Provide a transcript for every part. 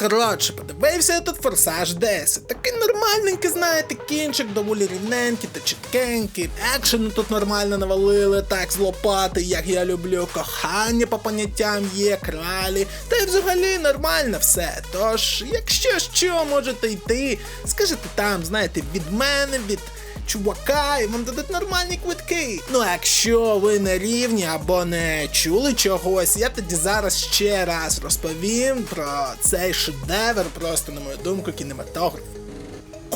Коротше, подивився тут форсаж 10. Такий нормальненький, знаєте, кінчик, доволі рівненький та чіткенький. Екшену тут нормально навалили, так з лопати, як я люблю. Кохання по поняттям є, кралі. Та й взагалі нормально все. Тож, якщо що, можете йти, скажете там, знаєте, від мене, від чувака, і вам дадуть нормальні квитки. Ну якщо ви не рівні або не чули чогось, я тоді зараз ще раз розповім про цей шедевр, просто, на мою думку, кінематограф.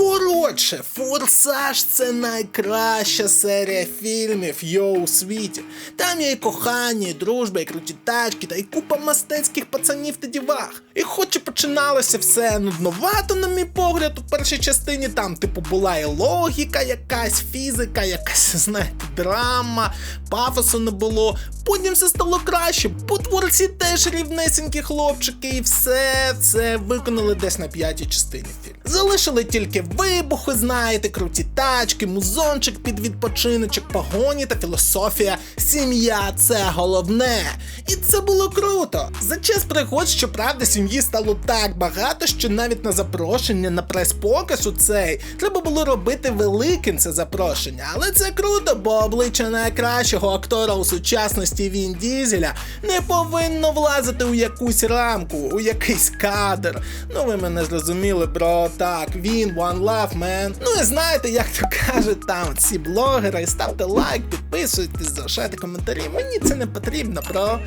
Коротше, Форсаж це найкраща серія фільмів йо у світі. Там є і кохання, і дружба, і круті тачки, та й купа мистецьких пацанів та дівах. І хоч і починалося все нудновато, на мій погляд, у першій частині там, типу, була і логіка, якась фізика, якась, знаєте, драма, пафосу не було. Потім все стало краще. По творці теж рівнесенькі хлопчики, і все це виконали десь на п'ятій частині фільму. Залишили тільки вибухи, знаєте, круті тачки, музончик під відпочиночок, погоні та філософія. Сім'я це головне. І це було круто. За час пригод, щоправда, сім'ї стало так багато, що навіть на запрошення на прес-показ у цей треба було робити великим це запрошення. Але це круто, бо обличчя найкращого актора у сучасності Він Дізеля не повинно влазити у якусь рамку, у якийсь кадр. Ну ви мене зрозуміли, бро. Так, він, One Love, man. Ну і знаєте, як то кажуть там ці блогери, ставте лайк, підписуйтесь, залишайте коментарі. Мені це не потрібно, бро.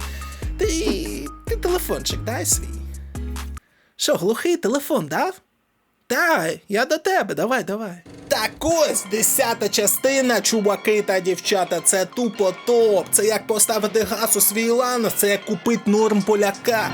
Ти, ти телефончик дай свій. Що, глухий телефон дав? Дай, я до тебе, давай, давай. Так ось, десята частина, чуваки та дівчата, це тупо топ. Це як поставити газ у свій ланос, це як купити норм поляка.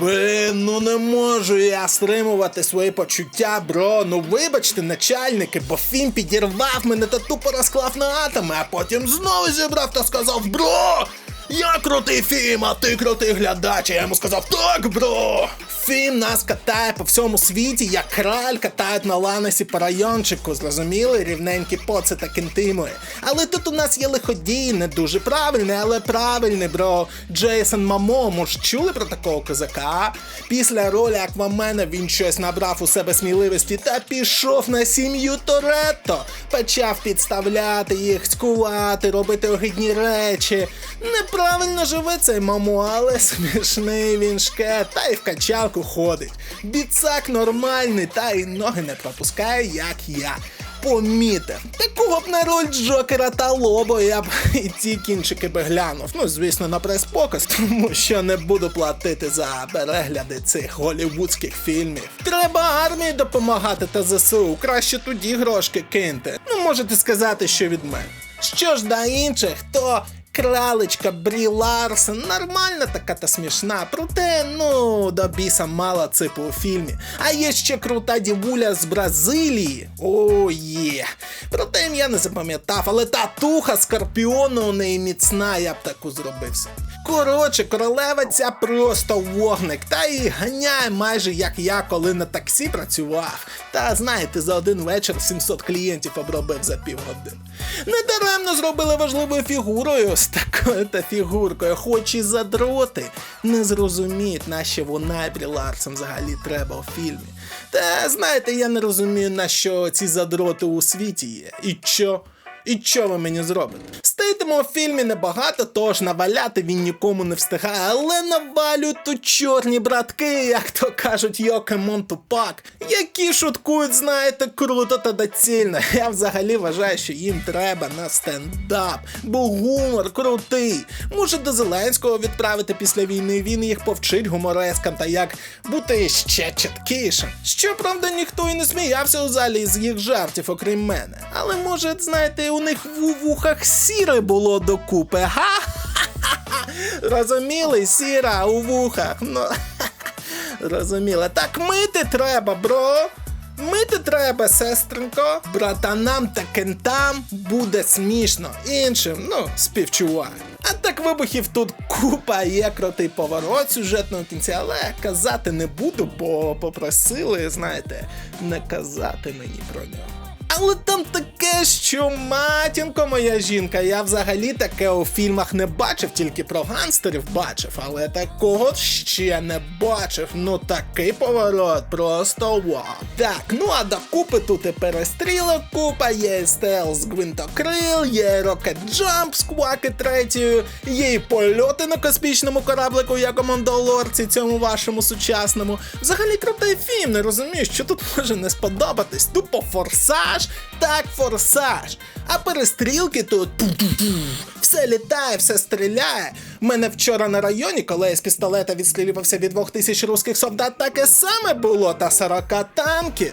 Блин, ну не можу я стримувати свої почуття, бро. Ну вибачте, начальники, бо фільм підірвав мене та тупо розклав на атоми, а потім знову зібрав та сказав, бро! Я крутий фільм, а ти крутий глядач. Я йому сказав, так, бро! Фільм нас катає по всьому світі, як краль катають на ланосі по райончику, зрозуміли, рівненькі поци та кентимої. Але тут у нас є лиходій, не дуже правильний, але правильний, бро. Джейсон Мамо, може чули про такого козака? Після ролі Аквамена він щось набрав у себе сміливості та пішов на сім'ю Торетто. Почав підставляти їх, цькувати, робити огидні речі. Неправильно живе цей мамо, але смішний він шке, та й в качалку ходить. Біцак нормальний, та й ноги не пропускає, як я. Помітив. Такого б на роль Джокера та Лобо я б і ці кінчики би глянув. Ну, звісно, на прес-показ, тому що не буду платити за перегляди цих голівудських фільмів. Треба армії допомагати та ЗСУ, краще тоді грошки киньте. Ну, можете сказати, що від мене. Що ж до інших, то кралечка Брі Ларсен нормальна така та смішна, проте, ну, до біса мало ципу у фільмі. А є ще крута дівуля з Бразилії. О, є. Проте ім'я не запам'ятав, але татуха скорпіону у неї міцна, я б таку зробився. Коротше, королева ця просто вогник, та і ганяє майже як я, коли на таксі працював. Та знаєте, за один вечір 700 клієнтів обробив за півгодини. Недаремно зробили важливою фігурою такою та фігуркою, хоч і задроти. Не зрозуміють, на що вона Брі Ларсен взагалі треба у фільмі. Та знаєте, я не розумію, на що ці задроти у світі є. І що? І що ви мені зробите? Стейтимо у фільмі небагато, тож наваляти він нікому не встигає, але навалюють тут чорні братки, як то кажуть, Йокемон Тупак, які шуткують, знаєте, круто та доцільно. Я взагалі вважаю, що їм треба на стендап, бо гумор крутий. Може до Зеленського відправити після війни, він їх повчить гуморескам та як бути ще чіткішим. Щоправда, ніхто і не сміявся у залі з їх жартів, окрім мене. Але може, знаєте, у них в вухах сіре було докупи, га? Розуміли, сіра у вухах. Ну, розуміли. Так мити треба, бро. Мити треба, сестренко. Братанам та кентам буде смішно. Іншим, ну, співчуваю. А так вибухів тут купа, є крутий поворот сюжетного кінця, але казати не буду, бо попросили, знаєте, не казати мені про нього. Але там таке, що матінко моя жінка. Я взагалі таке у фільмах не бачив, тільки про гангстерів бачив, але такого ще не бачив. Ну такий поворот, просто вау. Так, ну а до купи тут і перестрілок купа, є стелс гвинтокрил, є рокет джамп з кваки третьою, є і польоти на космічному кораблику, як у Мандалорці, цьому вашому сучасному. Взагалі крутий фільм, не розумію, що тут може не сподобатись. Тупо форсаж, так форсаж. А перестрілки тут все літає, все стріляє. Мене вчора на районі, коли я з пістолета відстрілювався від двох тисяч русських солдат, таке саме було та 40 танків.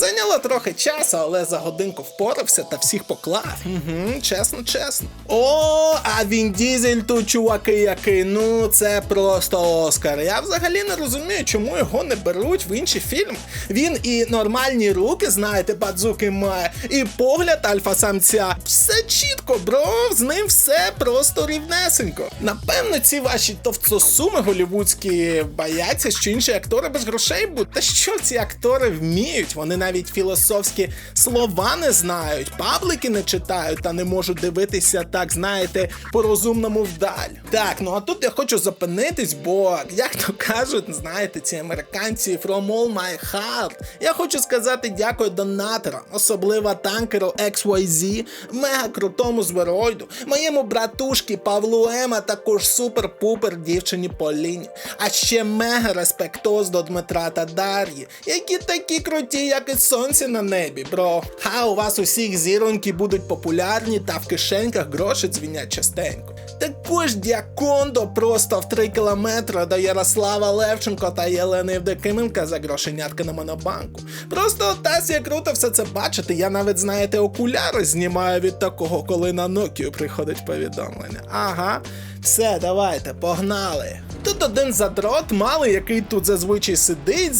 Зайняло трохи часу, але за годинку впорався та всіх поклав. Угу, чесно, чесно. О, а він дізель тут, чуваки, який. Ну, це просто Оскар. Я взагалі не розумію, чому його не беруть в інші фільми. Він і нормальні руки, знаєте, бадзуки має, і погляд альфа-самця. Все чітко, бро, з ним все просто рівнесенько. Напевно, ці ваші товцосуми голівудські бояться, що інші актори без грошей будуть. Та що ці актори вміють? Вони навіть філософські слова не знають, паблики не читають та не можуть дивитися, так знаєте, по-розумному вдаль. Так, ну а тут я хочу зупинитись, бо, як то кажуть, знаєте, ці американці from all my heart. Я хочу сказати дякую донаторам, особливо танкеру XYZ, мега крутому звероїду, моєму братушки Павлу Ема, також супер-пупер дівчині Поліні. А ще мега респектоз до Дмитра та Дар'ї, які такі круті, як і сонце на небі, бро. А у вас усіх зіроньки будуть популярні та в кишеньках гроші дзвінять частенько. Також Діакондо просто в 3 кілометри до Ярослава Левченко та Єлени Євдокименка за грошенятки на монобанку. Просто Тасі як круто все це бачити. Я навіть, знаєте, окуляри знімаю від такого, коли на Nokia приходить повідомлення. Ага, все, давайте, погнали. Тут один задрот малий, який тут зазвичай сидить,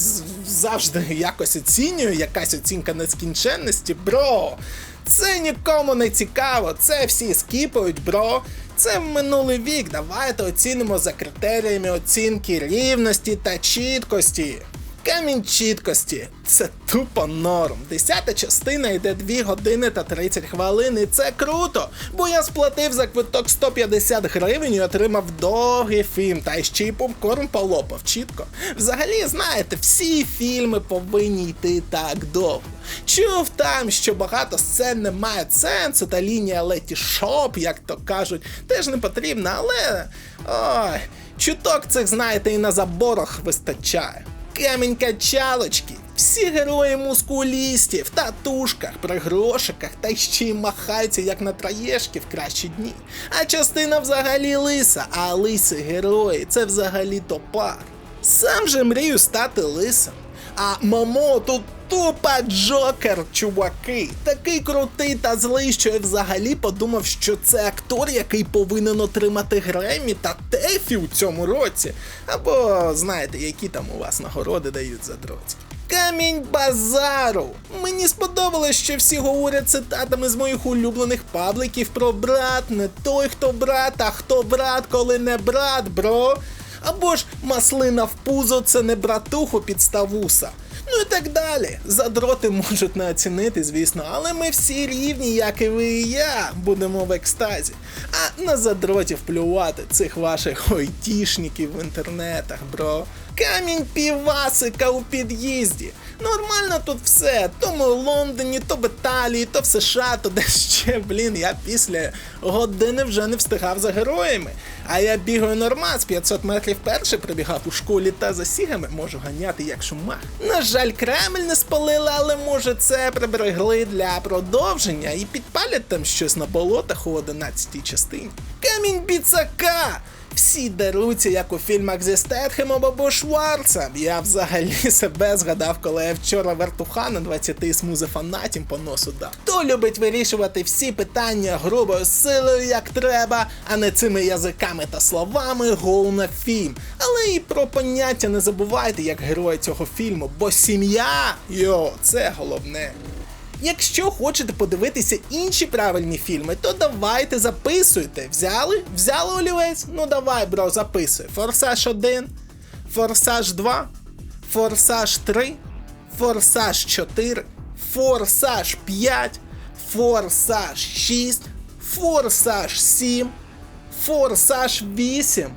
завжди якось оцінюю, якась оцінка нескінченності, бро. Це нікому не цікаво, це всі скіпають, бро. Це минулий вік. Давайте оцінимо за критеріями оцінки рівності та чіткості. Камінь чіткості це тупо норм. Десята частина йде 2 години та 30 хвилин, і це круто. Бо я сплатив за квиток 150 гривень і отримав довгий фільм, та ще й попкорн полопав чітко. Взагалі, знаєте, всі фільми повинні йти так довго. Чув там, що багато сцен не мають сенсу, та лінія Леті Шоп, як то кажуть, теж не потрібна, але. Ой, чуток цих, знаєте, і на заборах вистачає. Камінь качалочки. Всі герої мускулістів, татушках, при грошиках та ще й махаються як на траєшки в кращі дні. А частина взагалі лиса, а лиси герої це взагалі топар. Сам же мрію стати лисом. А Мамо тут тупа Джокер, чуваки. Такий крутий та злий, що я взагалі подумав, що це актор, який повинен отримати Гремі та Тефі у цьому році. Або знаєте, які там у вас нагороди дають за дроці. Камінь базару. Мені сподобалось, що всі говорять цитатами з моїх улюблених пабликів про брат, не той, хто брат, а хто брат, коли не брат, бро. Або ж маслина в пузо це не братуху підставуса. Ну і так далі. Задроти можуть не оцінити, звісно, але ми всі рівні, як і ви і я, будемо в екстазі. А на задротів плювати цих ваших ойтішників в інтернетах, бро. Камінь півасика у під'їзді. Нормально тут все. То ми в Лондоні, то в Італії, то в США, то десь ще, блін, я після години вже не встигав за героями. А я бігаю нормас, 500 метрів перший прибігав у школі та за сігами можу ганяти як шумах. На жаль, Кремль не спалили, але може це приберегли для продовження і підпалять там щось на болотах у 11 частині. Камінь біцака! Всі деруться, як у фільмах зі Стетхемом або Шварцем. Я взагалі себе згадав, коли я вчора вертуха на 20 смузи фанатім по носу дав. Хто любить вирішувати всі питання грубою силою, як треба, а не цими язиками та словами, гол на фільм. Але і про поняття не забувайте, як герої цього фільму, бо сім'я, йо, це головне. Якщо хочете подивитися інші правильні фільми, то давайте записуйте. Взяли? Взяли олівець? Ну давай, бро, записуй. Форсаж 1, Форсаж 2, Форсаж 3, Форсаж 4, Форсаж 5, Форсаж 6, Форсаж 7, Форсаж 8,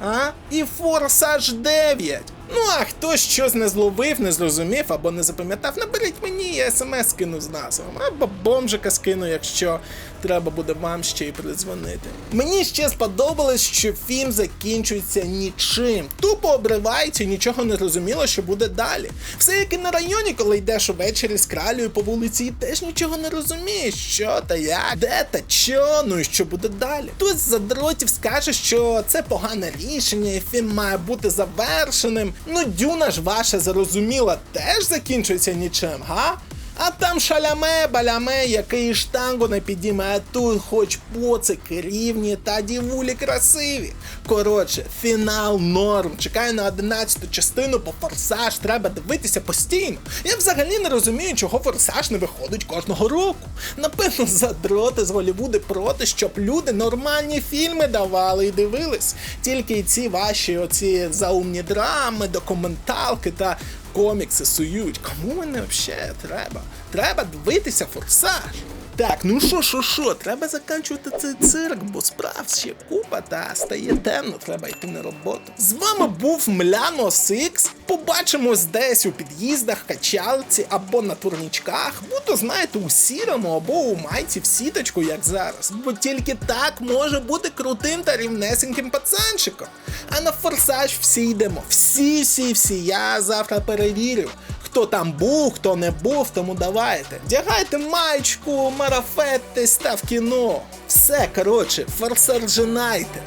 а? І Форсаж 9. Ну, а хтось щось не зловив, не зрозумів або не запам'ятав, наберіть мені, я смс скину з назвом. Або бомжика скину, якщо треба буде вам ще й придзвонити. Мені ще сподобалось, що фільм закінчується нічим. Тупо обривається, нічого не зрозуміло, що буде далі. Все як і на районі, коли йдеш увечері з кралею по вулиці, і теж нічого не розумієш, що та як, де та що, ну і що буде далі. Хтось з задротів скаже, що це погане рішення, і фільм має бути завершеним. Ну, дюна ж ваша зрозуміла, теж закінчується нічим, га? А там шаляме, баляме, який штангу не підійме, тут хоч поцики рівні та дівулі красиві. Коротше, фінал норм. Чекаю на 11 частину, бо форсаж треба дивитися постійно. Я взагалі не розумію, чого форсаж не виходить кожного року. Напевно, задроти з Голлівуду проти, щоб люди нормальні фільми давали і дивились. Тільки ці ваші оці заумні драми, документалки та комікси сують. Кому вони взагалі треба? Треба дивитися форсаж. Так, ну що, що, що, треба закінчувати цей цирк, бо справ ще купа та стає темно, треба йти на роботу. З вами був Мляно Сикс. Побачимось десь у під'їздах, качалці або на турнічках. Буду, знаєте, у сірому або у майці в сіточку, як зараз. Бо тільки так може бути крутим та рівнесеньким пацанчиком. А на форсаж всі йдемо. Всі, всі, всі. Я завтра перевірю. Хто там був, хто не був, тому давайте. Дягайте маєчку, марафетте, став кіно. Все, коротше, форсажинайте.